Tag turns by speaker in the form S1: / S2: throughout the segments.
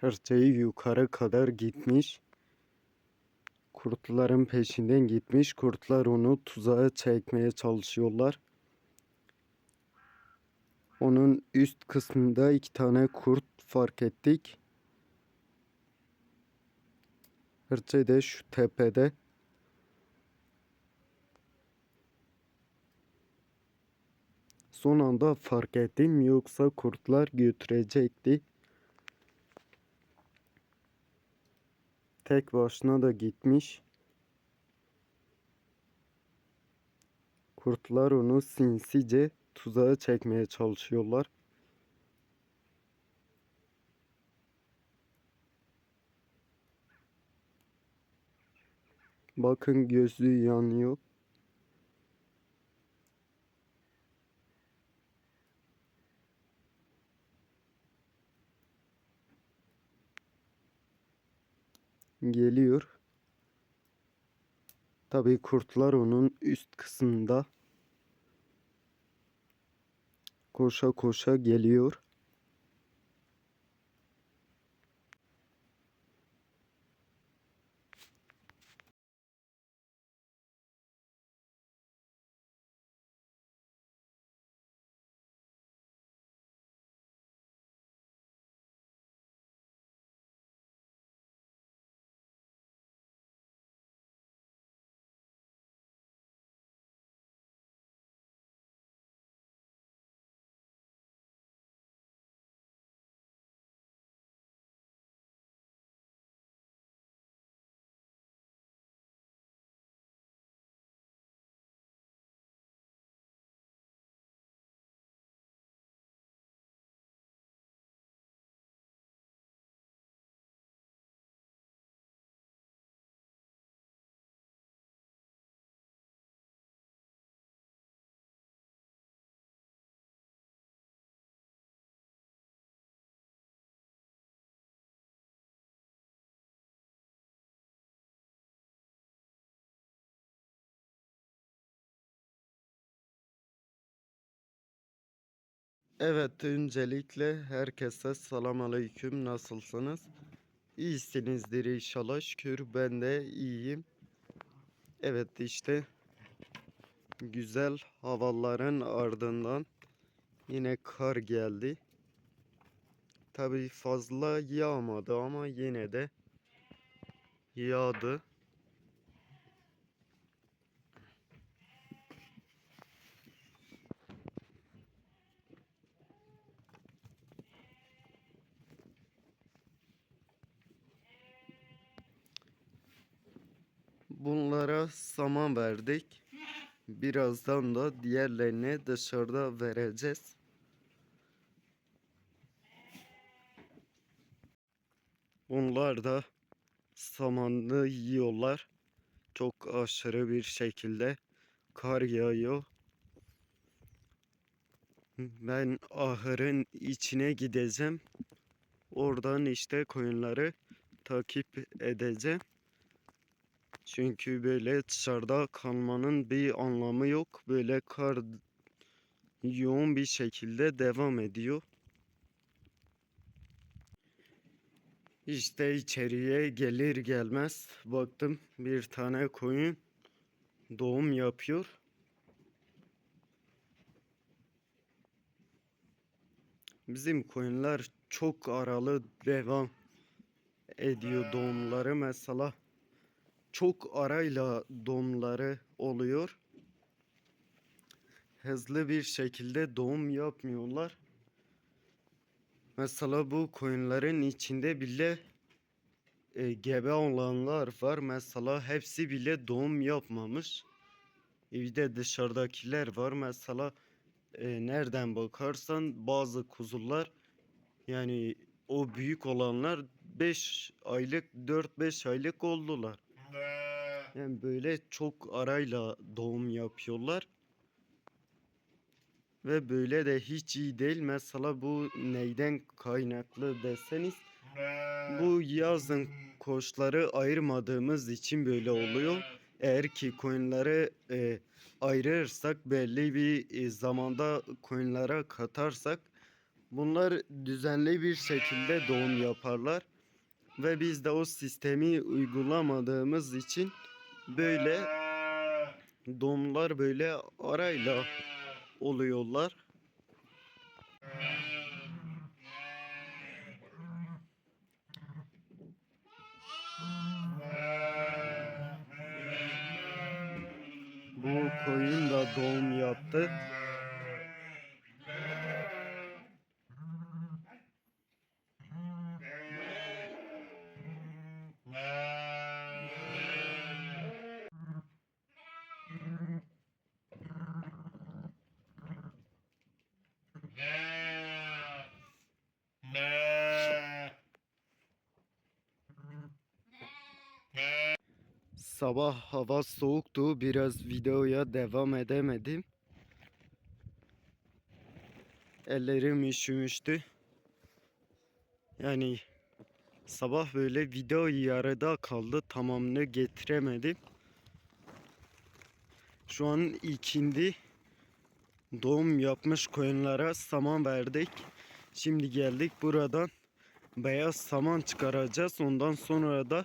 S1: Şey yukarı kadar gitmiş. Kurtların peşinden gitmiş. Kurtlar onu tuzağa çekmeye çalışıyorlar. Onun üst kısmında iki tane kurt fark ettik. Hırçı de şu tepede. Son anda fark ettim yoksa kurtlar götürecekti. Tek başına da gitmiş. Kurtlar onu sinsice tuzağa çekmeye çalışıyorlar. Bakın gözü yanıyor. Geliyor. Tabii kurtlar onun üst kısmında. Koşa koşa geliyor. Evet, öncelikle herkese selam aleyküm. Nasılsınız? İyisinizdir inşallah. Şükür ben de iyiyim. Evet işte güzel havaların ardından yine kar geldi. Tabii fazla yağmadı ama yine de yağdı. Bunlara saman verdik. Birazdan da diğerlerini dışarıda vereceğiz. Bunlar da samanı yiyorlar. Çok aşırı bir şekilde kar yağıyor. Ben ahırın içine gideceğim. Oradan işte koyunları takip edeceğim. Çünkü böyle dışarıda kalmanın bir anlamı yok. Böyle kar yoğun bir şekilde devam ediyor. İşte içeriye gelir gelmez baktım bir tane koyun doğum yapıyor. Bizim koyunlar çok aralı devam ediyor doğumları mesela çok arayla doğumları oluyor. Hızlı bir şekilde doğum yapmıyorlar. Mesela bu koyunların içinde bile e, gebe olanlar var. Mesela hepsi bile doğum yapmamış. E, bir de dışarıdakiler var. Mesela e, nereden bakarsan bazı kuzular yani o büyük olanlar 5 aylık 4-5 aylık oldular. Yani böyle çok arayla doğum yapıyorlar. Ve böyle de hiç iyi değil. Mesela bu neyden kaynaklı deseniz bu yazın koçları ayırmadığımız için böyle oluyor. Eğer ki koyunları e, ayırırsak belli bir e, zamanda koyunlara katarsak Bunlar düzenli bir şekilde doğum yaparlar ve biz de o sistemi uygulamadığımız için böyle doğumlar böyle arayla oluyorlar. Bu koyun da doğum yaptı. Sabah hava soğuktu. Biraz videoya devam edemedim. Ellerim üşümüştü. Yani sabah böyle video yarıda kaldı. Tamamını getiremedim. Şu an ikindi doğum yapmış koyunlara saman verdik. Şimdi geldik buradan beyaz saman çıkaracağız. Ondan sonra da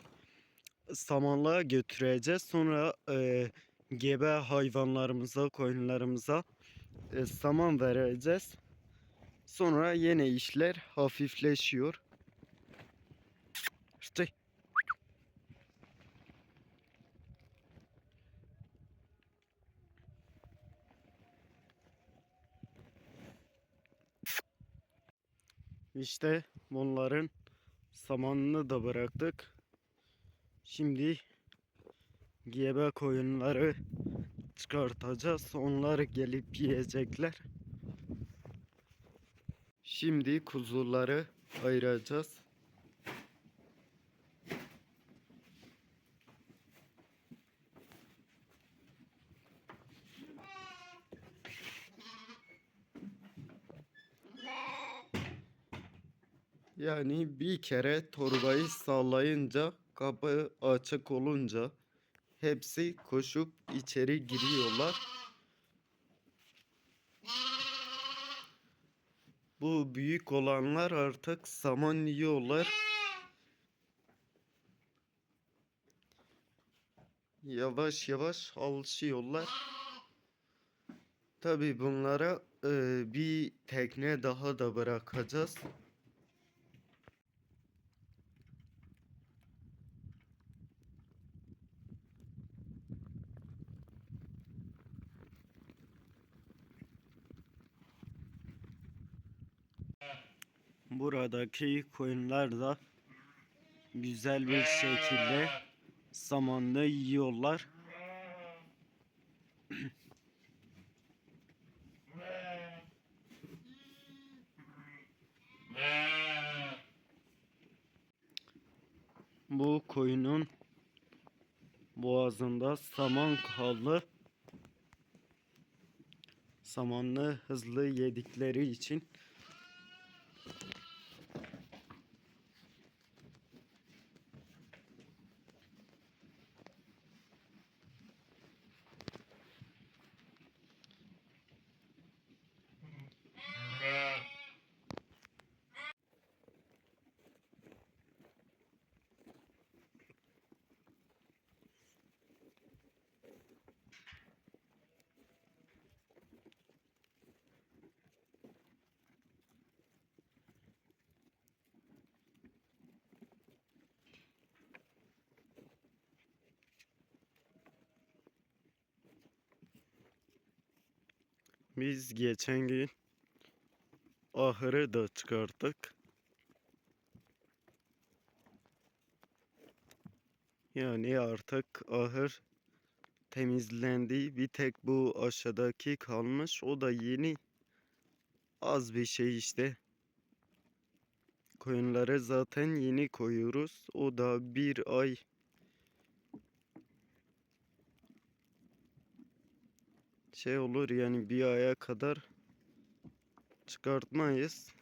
S1: samanlığa götüreceğiz. Sonra e, gebe hayvanlarımıza, koyunlarımıza e, saman vereceğiz. Sonra yine işler hafifleşiyor. İşte İşte bunların samanını da bıraktık. Şimdi gebe koyunları çıkartacağız. Onlar gelip yiyecekler. Şimdi kuzuları ayıracağız. Yani bir kere torbayı sallayınca kapı açık olunca hepsi koşup içeri giriyorlar. Bu büyük olanlar artık saman yiyorlar. Yavaş yavaş alışıyorlar. Tabi bunlara e, bir tekne daha da bırakacağız. Buradaki koyunlar da güzel bir şekilde samanlı yiyorlar. Bu koyunun boğazında saman kaldı. Samanlı hızlı yedikleri için Biz geçen gün ahırı da çıkarttık. Yani artık ahır temizlendi. Bir tek bu aşağıdaki kalmış. O da yeni az bir şey işte. Koyunları zaten yeni koyuyoruz. O da bir ay şey olur yani bir aya kadar çıkartmayız.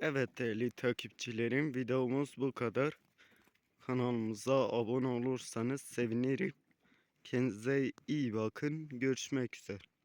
S1: Evet değerli takipçilerim videomuz bu kadar. Kanalımıza abone olursanız sevinirim. Kendinize iyi bakın. Görüşmek üzere.